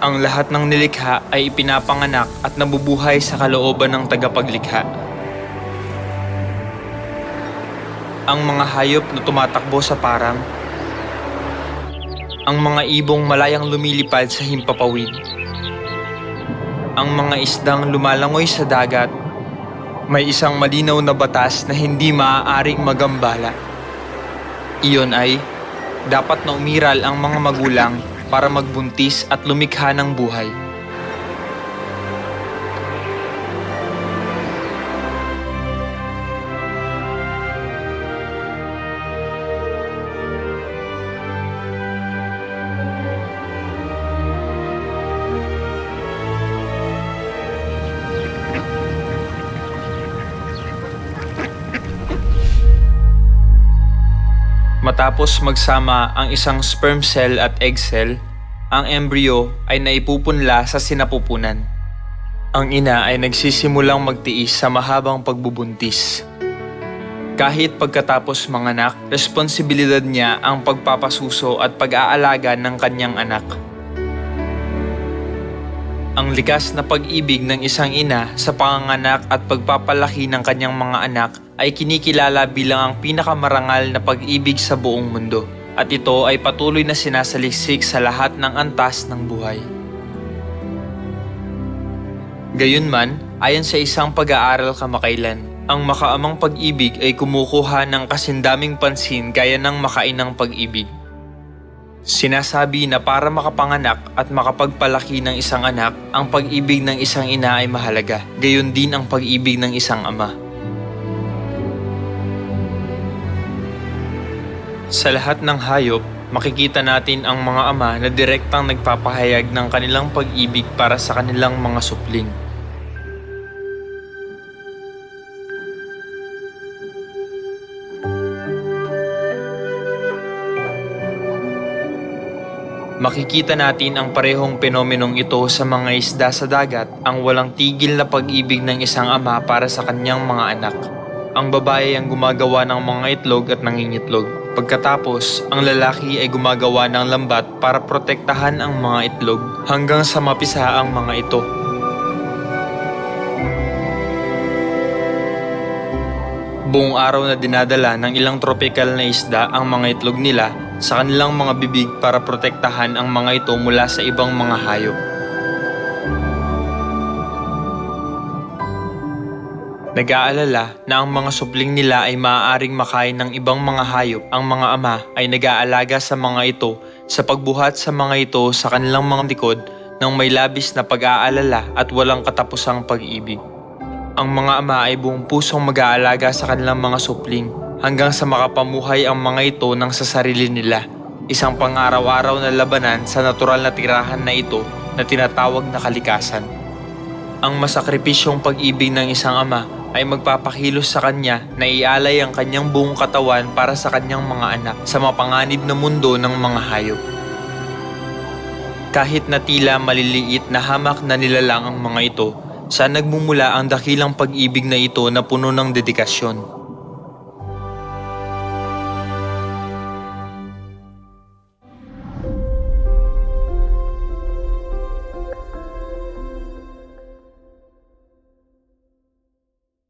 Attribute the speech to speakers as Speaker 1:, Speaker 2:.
Speaker 1: Ang lahat ng nilikha ay ipinapanganak at nabubuhay sa kalooban ng tagapaglikha. Ang mga hayop na tumatakbo sa parang, ang mga ibong malayang lumilipad sa himpapawid, ang mga isdang lumalangoy sa dagat, may isang malinaw na batas na hindi maaaring magambala. Iyon ay, dapat na umiral ang mga magulang para magbuntis at lumikha ng buhay. Matapos magsama ang isang sperm cell at egg cell, ang embryo ay naipupunla sa sinapupunan. Ang ina ay nagsisimulang magtiis sa mahabang pagbubuntis. Kahit pagkatapos manganak, responsibilidad niya ang pagpapasuso at pag-aalaga ng kanyang anak. Ang likas na pag-ibig ng isang ina sa panganganak at pagpapalaki ng kanyang mga anak ay kinikilala bilang ang pinakamarangal na pag-ibig sa buong mundo. At ito ay patuloy na sinasaliksik sa lahat ng antas ng buhay. Gayunman, ayon sa isang pag-aaral kamakailan, ang makaamang pag-ibig ay kumukuha ng kasindaming pansin gaya ng makainang pag-ibig. Sinasabi na para makapanganak at makapagpalaki ng isang anak, ang pag-ibig ng isang ina ay mahalaga. Gayon din ang pag-ibig ng isang ama. Sa lahat ng hayop, makikita natin ang mga ama na direktang nagpapahayag ng kanilang pag-ibig para sa kanilang mga supling. Makikita natin ang parehong penomenong ito sa mga isda sa dagat, ang walang tigil na pag-ibig ng isang ama para sa kanyang mga anak. Ang babae ang gumagawa ng mga itlog at nangingitlog. Pagkatapos, ang lalaki ay gumagawa ng lambat para protektahan ang mga itlog hanggang sa mapisa ang mga ito. Buong araw na dinadala ng ilang tropical na isda ang mga itlog nila sa kanilang mga bibig para protektahan ang mga ito mula sa ibang mga hayop. Nag-aalala na ang mga supling nila ay maaaring makain ng ibang mga hayop. Ang mga ama ay nag-aalaga sa mga ito sa pagbuhat sa mga ito sa kanilang mga likod ng may labis na pag-aalala at walang katapusang pag-ibig. Ang mga ama ay buong pusong mag-aalaga sa kanilang mga supling hanggang sa makapamuhay ang mga ito ng sa sarili nila. Isang pang-araw-araw na labanan sa natural na tirahan na ito na tinatawag na kalikasan. Ang masakripisyong pag-ibig ng isang ama ay magpapakilos sa kanya na ialay ang kanyang buong katawan para sa kanyang mga anak sa mapanganib na mundo ng mga hayop. Kahit na tila maliliit na hamak na nilalang ang mga ito, sa nagmumula ang dakilang pag-ibig na ito na puno ng dedikasyon.